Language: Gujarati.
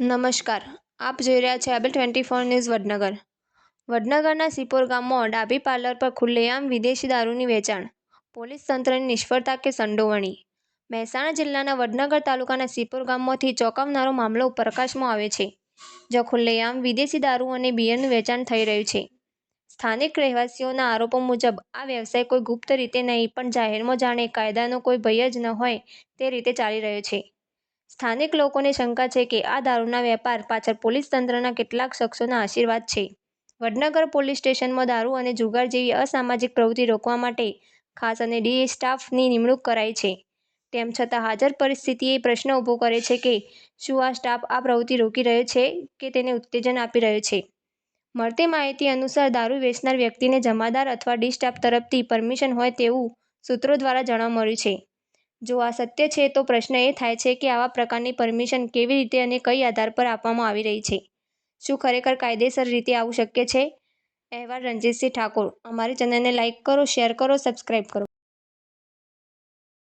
નમસ્કાર. આપ જોઈ રહ્યા છો able twenty four news Vadnagar. વડનગરના Sipor ગામમાં ડાભી પાર્લર પર ખુલ્લેઆમ વિદેશી દારૂની વેચાણ. પોલીસ તંત્રની નિષ્ફળતા કે સંડોવણી. મહેસાણા જિલ્લાના વડનગર તાલુકાના સિપોર ગામમાંથી ચોંકાવનારો મામલો પ્રકાશમાં આવે છે, જ્યાં ખુલ્લેઆમ વિદેશી દારૂ અને બિયરનું વેચાણ થઈ રહ્યું છે. સ્થાનિક રહેવાસીઓના આરોપો મુજબ, આ વ્યવસાય કોઈ ગુપ્ત રીતે નહીં, પણ જાહેરમાં જાણે કાયદાનો કોઈ ભય જ ન હોય તે રીતે ચાલી રહ્યો છે. સ્થાનિક લોકોને શંકા છે કે આ દારૂના વેપાર પાછળ પોલીસ તંત્રના કેટલાક શખ્સોના આશીર્વાદ છે. વડનગર પોલીસ સ્ટેશનમાં દારૂ અને જુગાર જેવી અસામાજિક પ્રવૃત્તિ રોકવા માટે ખાસ અને ડી સ્ટાફની નિમણૂક કરાઈ છે. તેમ છતાં હાજર પરિસ્થિતિએ પ્રશ્ન ઊભો કરે છે કે શું આ સ્ટાફ આ પ્રવૃત્તિ રોકી રહ્યો છે કે તેને ઉત્તેજન આપી રહ્યો છે? મળતી માહિતી અનુસાર દારૂ વેચનાર વ્યક્તિને જમાદાર અથવા ડી સ્ટાફ તરફથી પરમિશન હોય તેવું સૂત્રો દ્વારા જાણવા મળ્યું છે. જો આ સત્ય છે, તો પ્રશ્ન એ થાય છે કે આવા પ્રકારની પરમિશન કેવી રીતે અને કઈ આધાર પર આપવામાં આવી રહી છે? શું ખરેખર કાયદેસર રીતે આવું શક્ય છે? અહેવાલ રણજીતસિંહ ઠાકોર. અમારી ચેનલને લાઇક કરો, શેર કરો સબસ્ક્રાઈબ કરો.